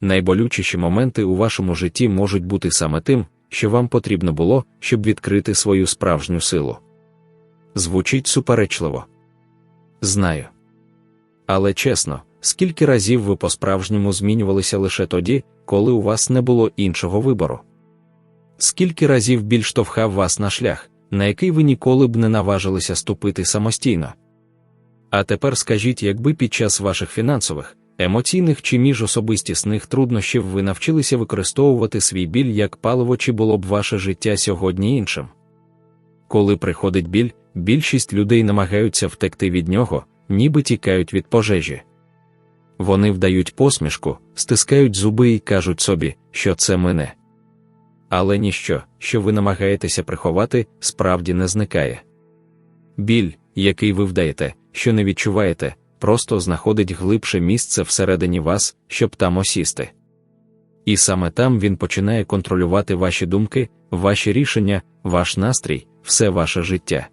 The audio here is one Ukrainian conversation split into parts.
найболючіші моменти у вашому житті можуть бути саме тим, що вам потрібно було, щоб відкрити свою справжню силу. Звучить суперечливо. Знаю. Але чесно, скільки разів ви по-справжньому змінювалися лише тоді, коли у вас не було іншого вибору? Скільки разів біль штовхав вас на шлях, на який ви ніколи б не наважилися ступити самостійно? А тепер скажіть, якби під час ваших фінансових, емоційних чи міжособистісних труднощів ви навчилися використовувати свій біль як паливо, чи було б ваше життя сьогодні іншим? Коли приходить біль, більшість людей намагаються втекти від нього, ніби тікають від пожежі. Вони вдають посмішку, стискають зуби і кажуть собі, що це мене. Але ніщо, що ви намагаєтеся приховати, справді не зникає. Біль, який ви вдаєте, що не відчуваєте, просто знаходить глибше місце всередині вас, щоб там осісти. І саме там він починає контролювати ваші думки, ваші рішення, ваш настрій, все ваше життя.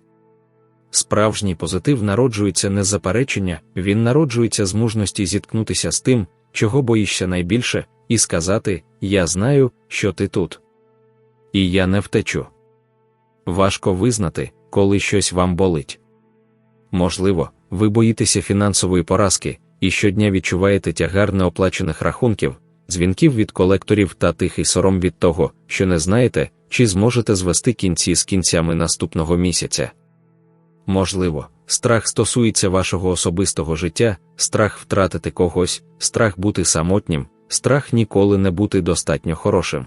Справжній позитив народжується не з заперечення, він народжується з мужності зіткнутися з тим, чого боїшся найбільше, і сказати: Я знаю, що ти тут. І я не втечу. Важко визнати, коли щось вам болить. Можливо, ви боїтеся фінансової поразки і щодня відчуваєте тягар неоплачених рахунків, дзвінків від колекторів та тихий сором від того, що не знаєте, чи зможете звести кінці з кінцями наступного місяця. Можливо, страх стосується вашого особистого життя, страх втратити когось, страх бути самотнім, страх ніколи не бути достатньо хорошим.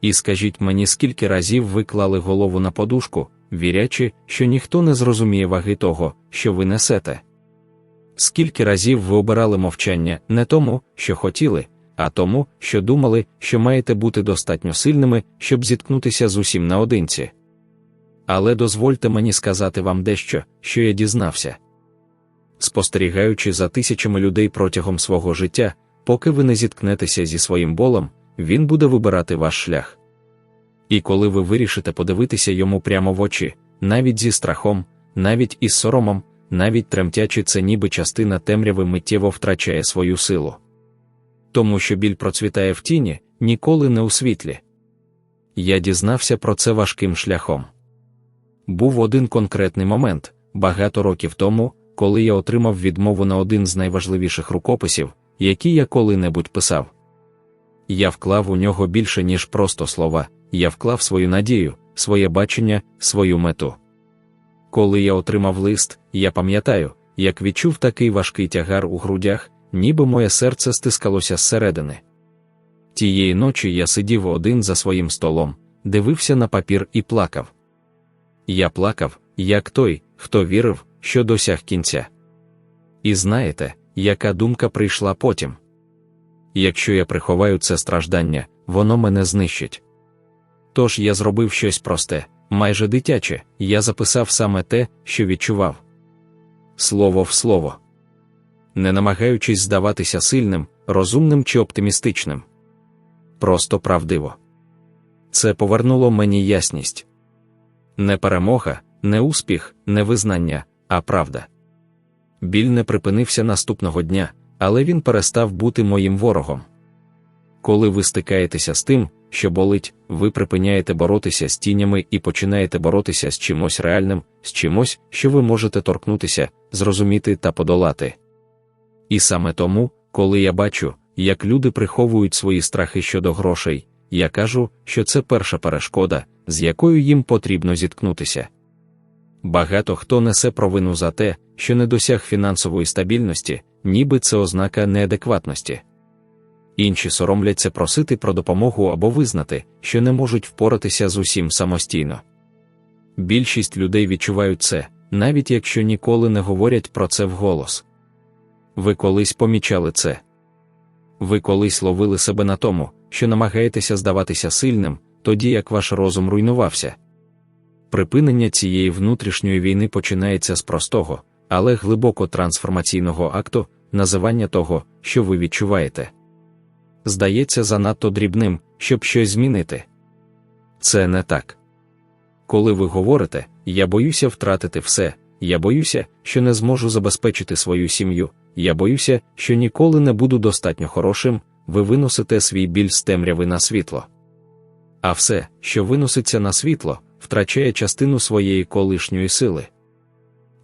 І скажіть мені, скільки разів ви клали голову на подушку, вірячи, що ніхто не зрозуміє ваги того, що ви несете. Скільки разів ви обирали мовчання не тому, що хотіли, а тому, що думали, що маєте бути достатньо сильними, щоб зіткнутися з усім наодинці. Але дозвольте мені сказати вам дещо, що я дізнався. Спостерігаючи за тисячами людей протягом свого життя, поки ви не зіткнетеся зі своїм болем, він буде вибирати ваш шлях. І коли ви вирішите подивитися йому прямо в очі, навіть зі страхом, навіть із соромом, навіть тремтячи, це ніби частина темряви миттєво втрачає свою силу. Тому що біль процвітає в тіні, ніколи не у світлі. Я дізнався про це важким шляхом. Був один конкретний момент, багато років тому, коли я отримав відмову на один з найважливіших рукописів, які я коли-небудь писав. Я вклав у нього більше, ніж просто слова, я вклав свою надію, своє бачення, свою мету. Коли я отримав лист, я пам'ятаю, як відчув такий важкий тягар у грудях, ніби моє серце стискалося зсередини. Тієї ночі я сидів один за своїм столом, дивився на папір і плакав. Я плакав, як той, хто вірив, що досяг кінця. І знаєте, яка думка прийшла потім? Якщо я приховаю це страждання, воно мене знищить. Тож я зробив щось просте, майже дитяче, я записав саме те, що відчував. Слово в слово. Не намагаючись здаватися сильним, розумним чи оптимістичним. Просто правдиво. Це повернуло мені ясність. Не перемога, не успіх, не визнання, а правда. Біль не припинився наступного дня, але він перестав бути моїм ворогом. Коли ви стикаєтеся з тим, що болить, ви припиняєте боротися з тінями і починаєте боротися з чимось реальним, з чимось, що ви можете торкнутися, зрозуміти та подолати. І саме тому, коли я бачу, як люди приховують свої страхи щодо грошей, я кажу, що це перша перешкода, з якою їм потрібно зіткнутися. Багато хто несе провину за те, що не досяг фінансової стабільності, ніби це ознака неадекватності. Інші соромляться просити про допомогу або визнати, що не можуть впоратися з усім самостійно. Більшість людей відчувають це, навіть якщо ніколи не говорять про це вголос. Ви колись помічали це. Ви колись ловили себе на тому, що намагаєтеся здаватися сильним, тоді як ваш розум руйнувався. Припинення цієї внутрішньої війни починається з простого, але глибоко трансформаційного акту, називання того, що ви відчуваєте. Здається занадто дрібним, щоб щось змінити. Це не так. Коли ви говорите, я боюся втратити все, я боюся, що не зможу забезпечити свою сім'ю, я боюся, що ніколи не буду достатньо хорошим, ви виносите свій біль з темряви на світло. А все, що виноситься на світло, втрачає частину своєї колишньої сили.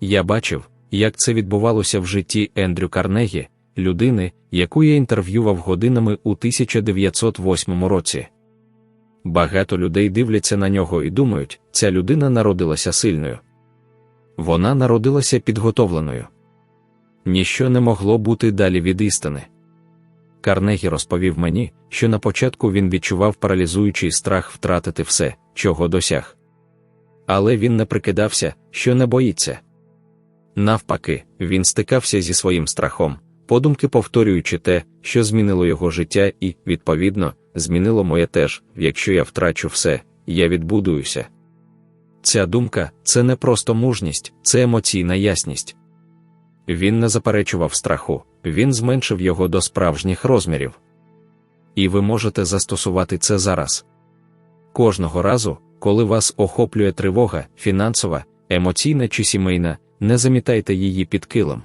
Я бачив, як це відбувалося в житті Ендрю Карнегі, людини, яку я інтерв'ював годинами у 1908 році. Багато людей дивляться на нього і думають, ця людина народилася сильною. Вона народилася підготовленою. Ніщо не могло бути далі від істини. Карнегі розповів мені, що на початку він відчував паралізуючий страх втратити все, чого досяг. Але він не прикидався, що не боїться. Навпаки, він стикався зі своїм страхом, подумки повторюючи те, що змінило його життя, і, відповідно, змінило моє теж, якщо я втрачу все, я відбудуюся. Ця думка це не просто мужність, це емоційна ясність. Він не заперечував страху, він зменшив його до справжніх розмірів. І ви можете застосувати це зараз. Кожного разу, коли вас охоплює тривога, фінансова, емоційна чи сімейна, не замітайте її під килом.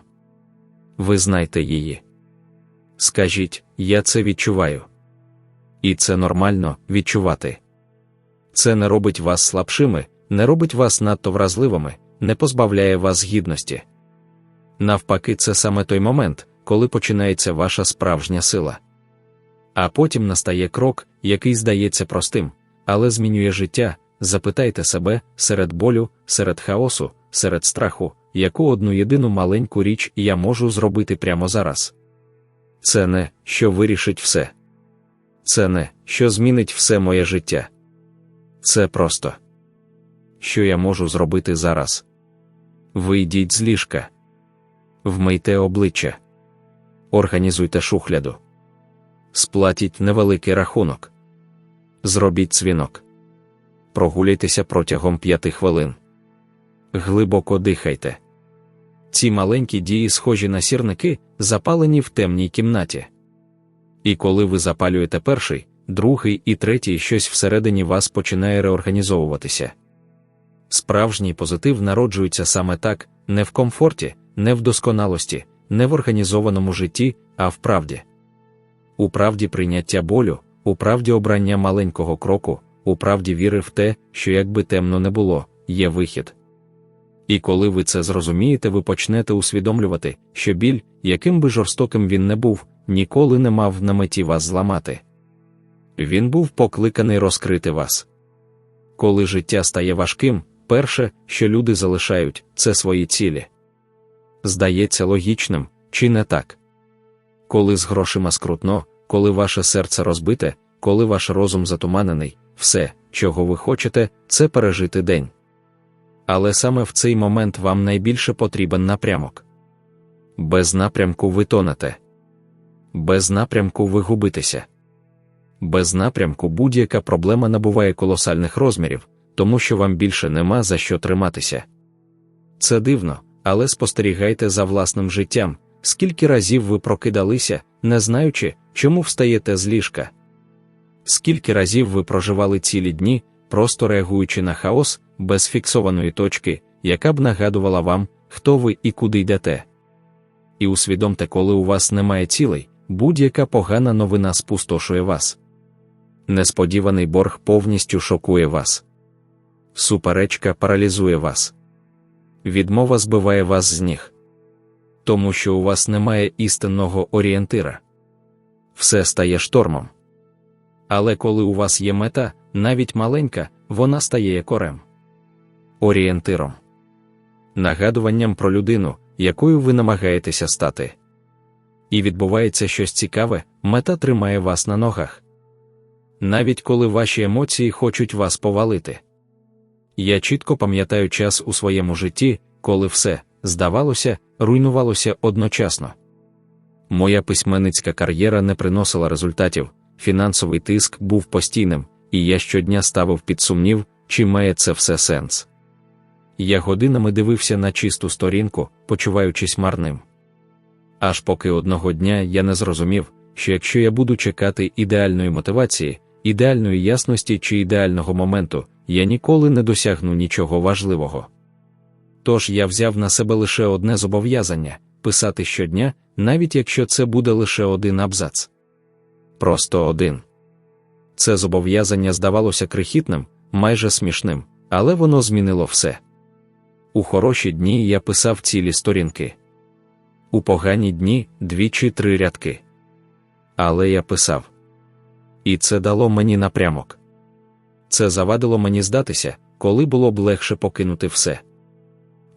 Ви знайте її. Скажіть, я це відчуваю. І це нормально відчувати. Це не робить вас слабшими, не робить вас надто вразливими, не позбавляє вас гідності. Навпаки, це саме той момент, коли починається ваша справжня сила. А потім настає крок, який здається простим, але змінює життя. Запитайте себе серед болю, серед хаосу, серед страху, яку одну єдину маленьку річ я можу зробити прямо зараз. Це не що вирішить все. Це не що змінить все моє життя. Це просто що я можу зробити зараз. Вийдіть з ліжка, вмийте обличчя, організуйте шухляду, сплатіть невеликий рахунок, зробіть дзвінок, прогуляйтеся протягом п'яти хвилин. Глибоко дихайте. Ці маленькі дії схожі на сірники, запалені в темній кімнаті. І коли ви запалюєте перший, другий і третій, щось всередині вас починає реорганізовуватися. Справжній позитив народжується саме так, не в комфорті, не в досконалості, не в організованому житті, а в правді. У правді прийняття болю, у правді обрання маленького кроку, у правді віри в те, що якби темно не було, є вихід. І коли ви це зрозумієте, ви почнете усвідомлювати, що біль, яким би жорстоким він не був, ніколи не мав на меті вас зламати. Він був покликаний розкрити вас. Коли життя стає важким, перше, що люди залишають, це свої цілі. Здається логічним, чи не так? Коли з грошима скрутно, коли ваше серце розбите, коли ваш розум затуманений, все, чого ви хочете, це пережити день. Але саме в цей момент вам найбільше потрібен напрямок. Без напрямку ви тонете. Без напрямку ви губитеся. Без напрямку будь-яка проблема набуває колосальних розмірів, тому що вам більше нема за що триматися. Це дивно, але спостерігайте за власним життям, скільки разів ви прокидалися, не знаючи, чому встаєте з ліжка. Скільки разів ви проживали цілі дні, просто реагуючи на хаос, без фіксованої точки, яка б нагадувала вам, хто ви і куди йдете. І усвідомте, коли у вас немає цілей, будь-яка погана новина спустошує вас. Несподіваний борг повністю шокує вас. Суперечка паралізує вас. Відмова збиває вас з ніг. Тому що у вас немає істинного орієнтира. Все стає штормом. Але коли у вас є мета, навіть маленька, вона стає якорем. Орієнтиром. Нагадуванням про людину, якою ви намагаєтеся стати. І відбувається щось цікаве, мета тримає вас на ногах. Навіть коли ваші емоції хочуть вас повалити. Я чітко пам'ятаю час у своєму житті, коли все, здавалося, руйнувалося одночасно. Моя письменницька кар'єра не приносила результатів, фінансовий тиск був постійним, і я щодня ставив під сумнів, чи має це все сенс. Я годинами дивився на чисту сторінку, почуваючись марним. Аж поки одного дня я не зрозумів, що якщо я буду чекати ідеальної мотивації, ідеальної ясності чи ідеального моменту, я ніколи не досягну нічого важливого. Тож я взяв на себе лише одне зобов'язання писати щодня, навіть якщо це буде лише один абзац. просто один. Це зобов'язання здавалося крихітним, майже смішним, але воно змінило все. У хороші дні я писав цілі сторінки. У погані дні дві чи три рядки. Але я писав. І це дало мені напрямок. Це завадило мені здатися, коли було б легше покинути все.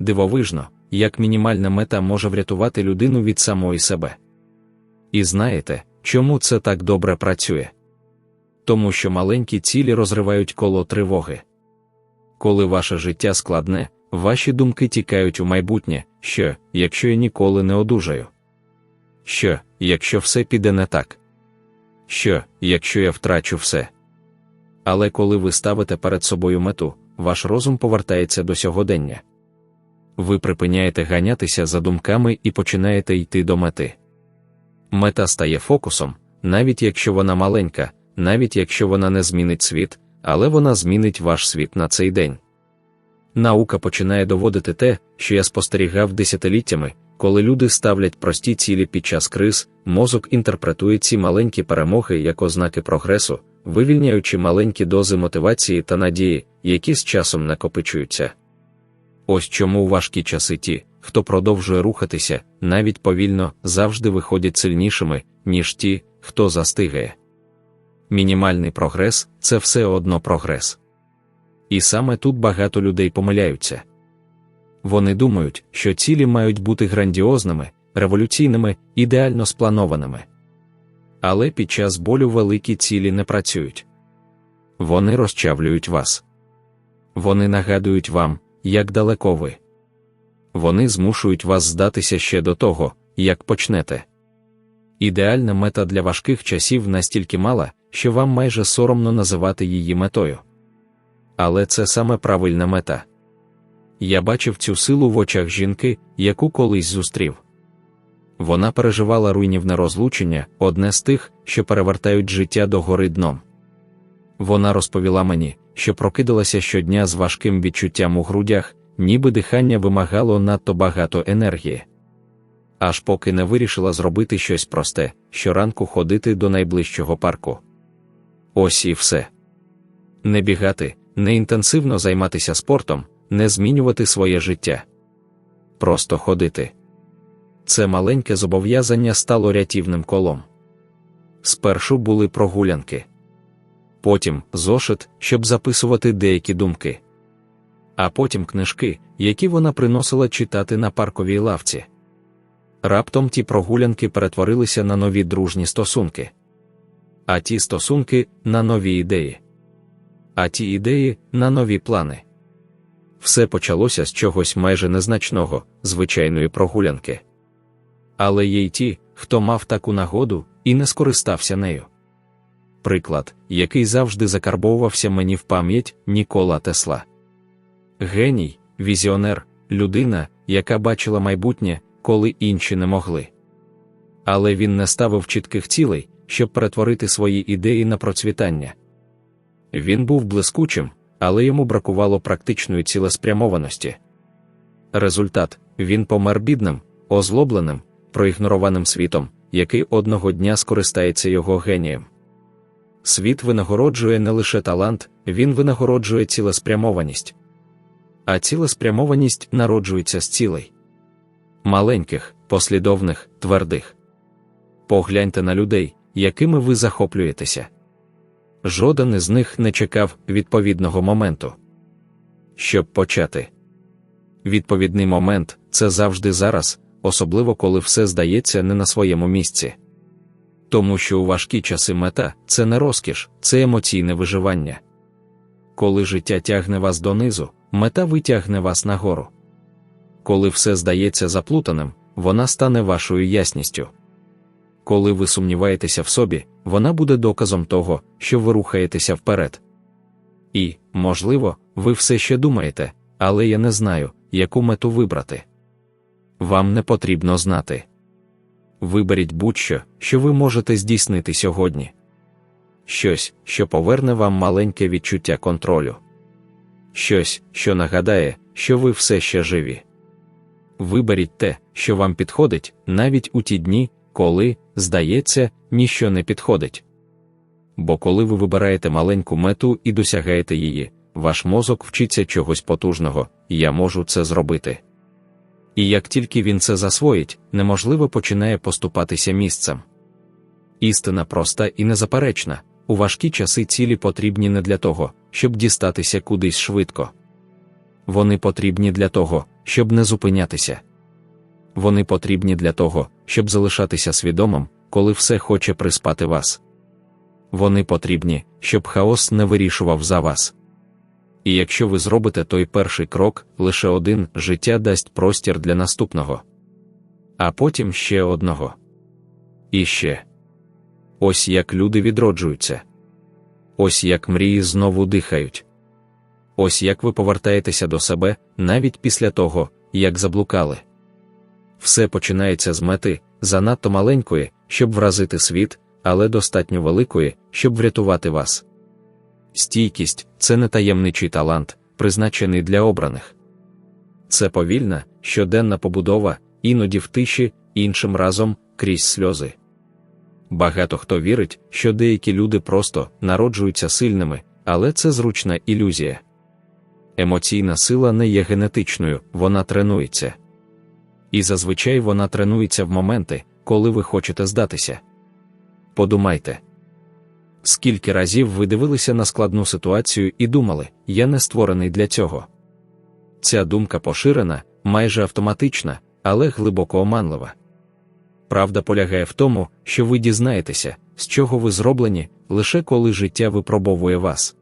Дивовижно, як мінімальна мета може врятувати людину від самої себе. І знаєте, чому це так добре працює? Тому що маленькі цілі розривають коло тривоги. Коли ваше життя складне, ваші думки тікають у майбутнє, що, якщо я ніколи не одужаю? Що, якщо все піде не так? Що, якщо я втрачу все? Але коли ви ставите перед собою мету, ваш розум повертається до сьогодення. Ви припиняєте ганятися за думками і починаєте йти до мети. Мета стає фокусом, навіть якщо вона маленька, навіть якщо вона не змінить світ, але вона змінить ваш світ на цей день. Наука починає доводити те, що я спостерігав десятиліттями, коли люди ставлять прості цілі під час криз, мозок інтерпретує ці маленькі перемоги як ознаки прогресу, вивільняючи маленькі дози мотивації та надії, які з часом накопичуються. Ось чому у важкі часи ті, хто продовжує рухатися, навіть повільно, завжди виходять сильнішими, ніж ті, хто застигає. Мінімальний прогрес це все одно прогрес. І саме тут багато людей помиляються. Вони думають, що цілі мають бути грандіозними, революційними, ідеально спланованими. Але під час болю великі цілі не працюють. Вони розчавлюють вас. Вони нагадують вам, як далеко ви. Вони змушують вас здатися ще до того, як почнете. Ідеальна мета для важких часів настільки мала, що вам майже соромно називати її метою. Але це саме правильна мета. Я бачив цю силу в очах жінки, яку колись зустрів. Вона переживала руйнівне розлучення, одне з тих, що перевертають життя до гори дном. Вона розповіла мені, що прокидалася щодня з важким відчуттям у грудях, ніби дихання вимагало надто багато енергії. Аж поки не вирішила зробити щось просте, щоранку ходити до найближчого парку. Ось і все. Не бігати, не інтенсивно займатися спортом, не змінювати своє життя. Просто ходити. Це маленьке зобов'язання стало рятівним колом. Спершу були прогулянки, потім зошит, щоб записувати деякі думки, а потім книжки, які вона приносила читати на парковій лавці. Раптом ті прогулянки перетворилися на нові дружні стосунки, а ті стосунки на нові ідеї, а ті ідеї на нові плани. Все почалося з чогось майже незначного, звичайної прогулянки. Але є й ті, хто мав таку нагоду і не скористався нею. Приклад, який завжди закарбовувався мені в пам'ять Нікола Тесла. Геній, візіонер, людина, яка бачила майбутнє, коли інші не могли. Але він не ставив чітких цілей, щоб перетворити свої ідеї на процвітання. Він був блискучим, але йому бракувало практичної цілеспрямованості. Результат він помер бідним, озлобленим, проігнорованим світом, який одного дня скористається його генієм. Світ винагороджує не лише талант, він винагороджує цілеспрямованість. А цілеспрямованість народжується з цілей маленьких, послідовних, твердих. Погляньте на людей, якими ви захоплюєтеся. Жоден із них не чекав відповідного моменту. Щоб почати. Відповідний момент це завжди зараз, особливо коли все здається не на своєму місці. Тому що у важкі часи мета це не розкіш, це емоційне виживання. Коли життя тягне вас донизу, мета витягне вас нагору. Коли все здається заплутаним, вона стане вашою ясністю. Коли ви сумніваєтеся в собі, вона буде доказом того, що ви рухаєтеся вперед. І, можливо, ви все ще думаєте, але я не знаю, яку мету вибрати. Вам не потрібно знати. Виберіть будь-що, що ви можете здійснити сьогодні. Щось, що поверне вам маленьке відчуття контролю. Щось, що нагадає, що ви все ще живі. Виберіть те, що вам підходить, навіть у ті дні, коли, здається, ніщо не підходить. бо коли ви вибираєте маленьку мету і досягаєте її, ваш мозок вчиться чогось потужного, я можу це зробити. І як тільки він це засвоїть, неможливо починає поступатися місцем. Істина проста і незаперечна у важкі часи цілі потрібні не для того, щоб дістатися кудись швидко. Вони потрібні для того, щоб не зупинятися. Вони потрібні для того, щоб залишатися свідомим, коли все хоче приспати вас. Вони потрібні, щоб хаос не вирішував за вас. І якщо ви зробите той перший крок, лише один життя дасть простір для наступного, а потім ще одного. І ще. Ось як люди відроджуються. Ось як мрії знову дихають. Ось як ви повертаєтеся до себе навіть після того, як заблукали. Все починається з мети, занадто маленької, щоб вразити світ, але достатньо великої, щоб врятувати вас. Стійкість це не таємничий талант, призначений для обраних. Це повільна, щоденна побудова, іноді в тиші, іншим разом крізь сльози. Багато хто вірить, що деякі люди просто народжуються сильними, але це зручна ілюзія. Емоційна сила не є генетичною, вона тренується. І зазвичай вона тренується в моменти, коли ви хочете здатися. Подумайте, скільки разів ви дивилися на складну ситуацію і думали, я не створений для цього. Ця думка поширена, майже автоматична, але глибоко оманлива. Правда полягає в тому, що ви дізнаєтеся, з чого ви зроблені, лише коли життя випробовує вас.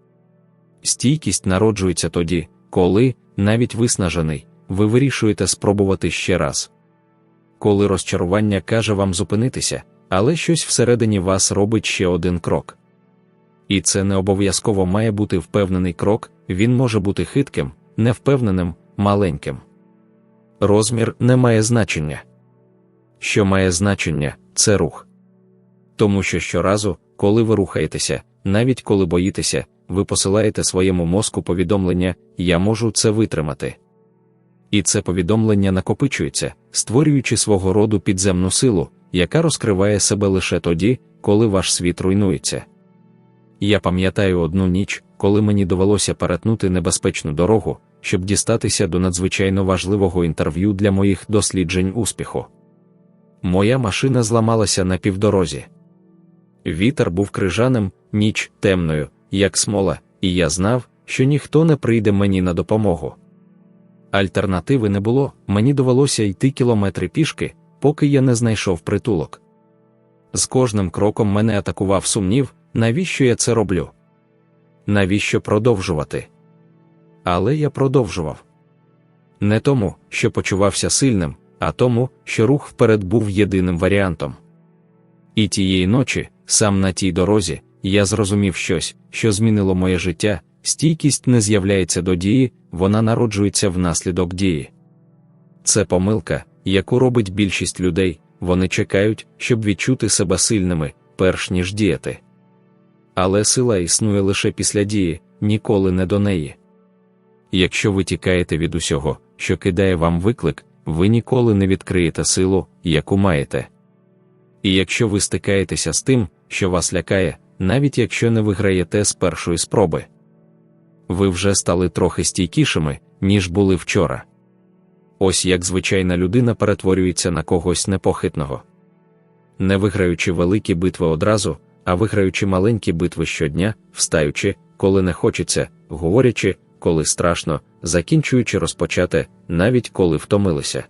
Стійкість народжується тоді, коли, навіть виснажений, ви вирішуєте спробувати ще раз. Коли розчарування каже вам зупинитися, але щось всередині вас робить ще один крок. І це не обов'язково має бути впевнений крок, він може бути хитким, невпевненим, маленьким. Розмір не має значення. Що має значення, це рух. Тому що щоразу, коли ви рухаєтеся, навіть коли боїтеся, ви посилаєте своєму мозку повідомлення Я можу це витримати. І це повідомлення накопичується, створюючи свого роду підземну силу, яка розкриває себе лише тоді, коли ваш світ руйнується. Я пам'ятаю одну ніч, коли мені довелося перетнути небезпечну дорогу, щоб дістатися до надзвичайно важливого інтерв'ю для моїх досліджень успіху. Моя машина зламалася на півдорозі. Вітер був крижаним, ніч темною, як смола, і я знав, що ніхто не прийде мені на допомогу. Альтернативи не було, мені довелося йти кілометри пішки, поки я не знайшов притулок. З кожним кроком мене атакував сумнів, навіщо я це роблю? Навіщо продовжувати? Але я продовжував. Не тому, що почувався сильним, а тому, що рух вперед був єдиним варіантом. І тієї ночі, сам на тій дорозі, я зрозумів щось, що змінило моє життя, стійкість не з'являється до дії, вона народжується внаслідок дії. Це помилка, яку робить більшість людей, вони чекають, щоб відчути себе сильними, перш ніж діяти. Але сила існує лише після дії, ніколи не до неї. Якщо ви тікаєте від усього, що кидає вам виклик, ви ніколи не відкриєте силу, яку маєте. І якщо ви стикаєтеся з тим, що вас лякає, навіть якщо не виграєте з першої спроби, ви вже стали трохи стійкішими, ніж були вчора. Ось як звичайна людина перетворюється на когось непохитного. Не виграючи великі битви одразу, а виграючи маленькі битви щодня, встаючи, коли не хочеться, говорячи, коли страшно, закінчуючи розпочати, навіть коли втомилися.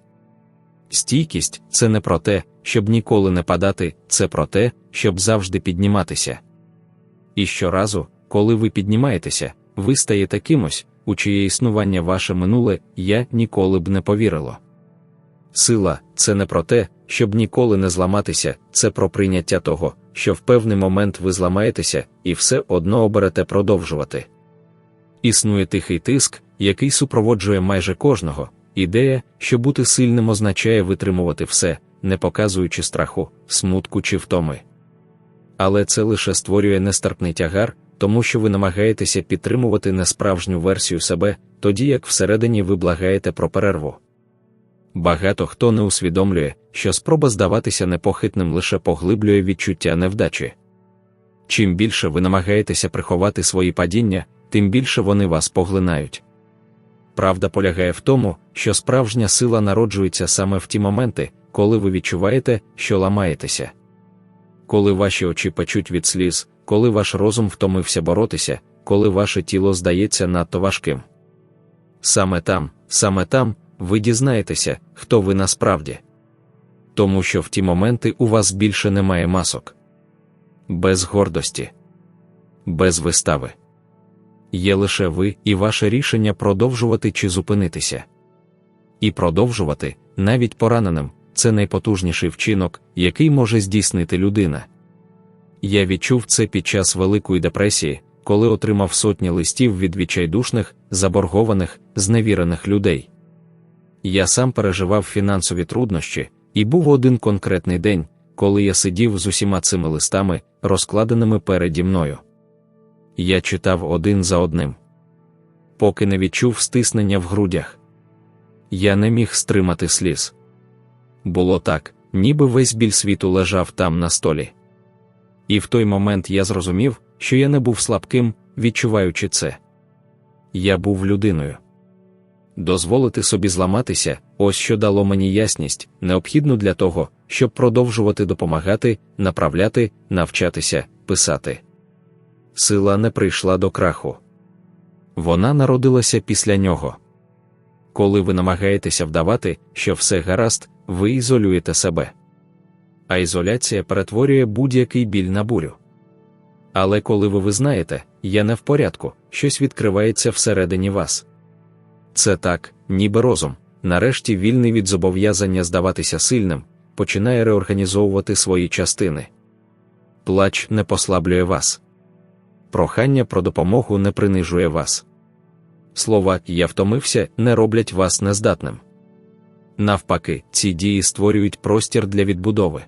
Стійкість це не про те, щоб ніколи не падати, це про те, щоб завжди підніматися. І щоразу, коли ви піднімаєтеся, ви стаєте кимось, у чиє існування ваше минуле я ніколи б не повірило. Сила це не про те, щоб ніколи не зламатися, це про прийняття того, що в певний момент ви зламаєтеся і все одно оберете продовжувати. Існує тихий тиск, який супроводжує майже кожного, ідея, що бути сильним означає витримувати все, не показуючи страху, смутку чи втоми. Але це лише створює нестерпний тягар, тому що ви намагаєтеся підтримувати несправжню версію себе, тоді як всередині ви благаєте про перерву. Багато хто не усвідомлює, що спроба здаватися непохитним лише поглиблює відчуття невдачі. Чим більше ви намагаєтеся приховати свої падіння, тим більше вони вас поглинають. Правда полягає в тому, що справжня сила народжується саме в ті моменти, коли ви відчуваєте, що ламаєтеся. Коли ваші очі печуть від сліз, коли ваш розум втомився боротися, коли ваше тіло здається надто важким. Саме там, саме там, ви дізнаєтеся, хто ви насправді. Тому що в ті моменти у вас більше немає масок, без гордості, без вистави. Є лише ви і ваше рішення продовжувати чи зупинитися. І продовжувати, навіть пораненим, це найпотужніший вчинок, який може здійснити людина. Я відчув це під час Великої депресії, коли отримав сотні листів від відчайдушних, заборгованих, зневірених людей. Я сам переживав фінансові труднощі, і був один конкретний день, коли я сидів з усіма цими листами, розкладеними переді мною. Я читав один за одним, поки не відчув стиснення в грудях. Я не міг стримати сліз. Було так, ніби весь біль світу лежав там на столі. І в той момент я зрозумів, що я не був слабким, відчуваючи це. Я був людиною. Дозволити собі зламатися, ось що дало мені ясність, необхідну для того, щоб продовжувати допомагати, направляти, навчатися, писати. Сила не прийшла до краху. Вона народилася після нього. Коли ви намагаєтеся вдавати, що все гаразд, ви ізолюєте себе. А ізоляція перетворює будь-який біль на бурю. Але коли ви визнаєте, я не в порядку, щось відкривається всередині вас. Це так, ніби розум, нарешті вільний від зобов'язання здаватися сильним, починає реорганізовувати свої частини. Плач не послаблює вас. Прохання про допомогу не принижує вас. Слова Я втомився не роблять вас нездатним. Навпаки, ці дії створюють простір для відбудови.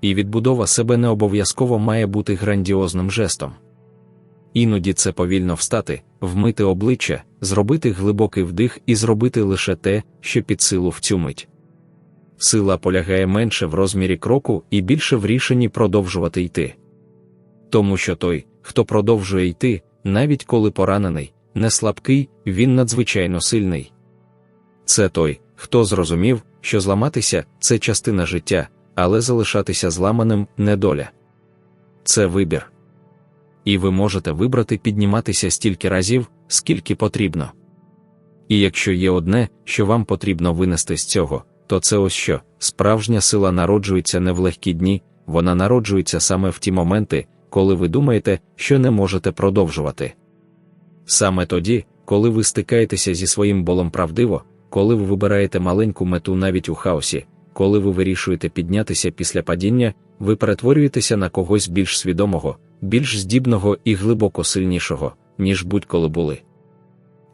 І відбудова себе не обов'язково має бути грандіозним жестом. Іноді це повільно встати, вмити обличчя, зробити глибокий вдих і зробити лише те, що під силу в цю мить. Сила полягає менше в розмірі кроку і більше в рішенні продовжувати йти. Тому що той, хто продовжує йти, навіть коли поранений, не слабкий, він надзвичайно сильний. Це той, хто зрозумів, що зламатися це частина життя, але залишатися зламаним не доля. Це вибір. І ви можете вибрати підніматися стільки разів, скільки потрібно. І якщо є одне, що вам потрібно винести з цього, то це ось що справжня сила народжується не в легкі дні, вона народжується саме в ті моменти, коли ви думаєте, що не можете продовжувати. Саме тоді, коли ви стикаєтеся зі своїм болом правдиво, коли ви вибираєте маленьку мету навіть у хаосі, коли ви вирішуєте піднятися після падіння, ви перетворюєтеся на когось більш свідомого, більш здібного і глибоко сильнішого, ніж будь-коли були.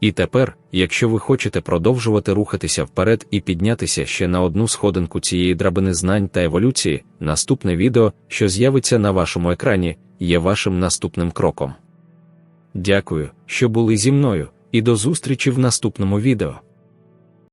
І тепер, якщо ви хочете продовжувати рухатися вперед і піднятися ще на одну сходинку цієї драбини знань та еволюції, наступне відео, що з'явиться на вашому екрані, є вашим наступним кроком. Дякую, що були зі мною, і до зустрічі в наступному відео.